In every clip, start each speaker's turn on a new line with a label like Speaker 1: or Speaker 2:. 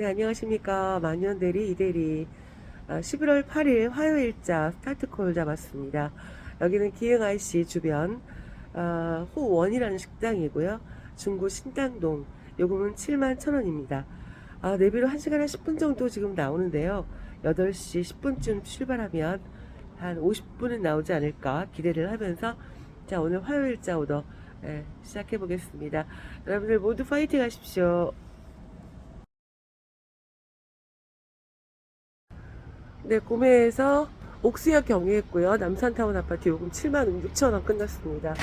Speaker 1: 네, 안녕하십니까. 만년대리 이대리. 아, 11월 8일 화요일자 스타트콜 잡았습니다. 여기는 기흥 IC 주변, 아, 호원이라는 식당이고요. 중구 신당동. 요금은 7만 1,000원입니다. 아, 내비로 1시간 한 10분 정도 지금 나오는데요. 8시 10분쯤 출발하면 한 50분은 나오지 않을까 기대를 하면서 자, 오늘 화요일자 오더 예, 시작해 보겠습니다. 여러분들 모두 파이팅 하십시오. 네, 구매해서 옥수역 경유했고요. 남산타운 아파트 요금 7만 6천 원 끝났습니다.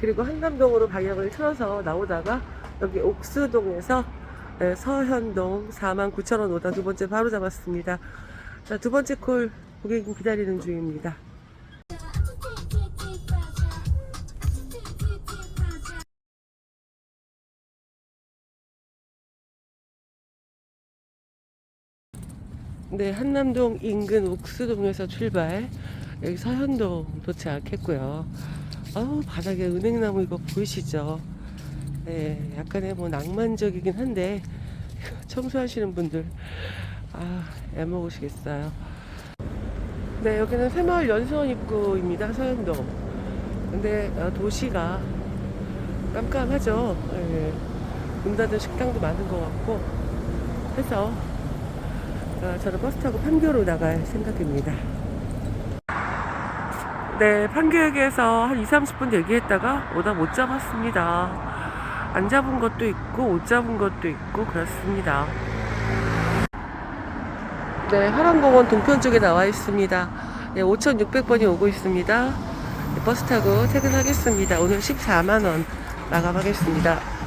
Speaker 1: 그리고 한남동으로 방향을 틀어서 나오다가 여기 옥수동에서 네, 서현동 4만 9천 원 오다 두 번째 바로 잡았습니다. 자, 두 번째 콜 고객님 기다리는 중입니다. 네, 한남동 인근 옥수동에서 출발. 여기 서현동 도착했고요. 아우, 바닥에 은행나무 이거 보이시죠? 네, 약간의 뭐 낭만적이긴 한데, 청소하시는 분들, 아, 애먹으시겠어요. 네, 여기는 새마을 연수원 입구입니다. 서현동. 근데 어, 도시가 깜깜하죠. 예. 문 닫은 식당도 많은 것 같고 해서 어, 저는 버스 타고 판교로 나갈 생각입니다. 네, 판교역에서 한 2, 30분 대기했다가 오다 못 잡았습니다. 안 잡은 것도 있고 못 잡은 것도 있고 그렇습니다. 네, 하란공원 동편 쪽에 나와 있습니다. 네, 5,600번이 오고 있습니다. 네, 버스 타고 퇴근하겠습니다. 오늘 14만 원 마감하겠습니다.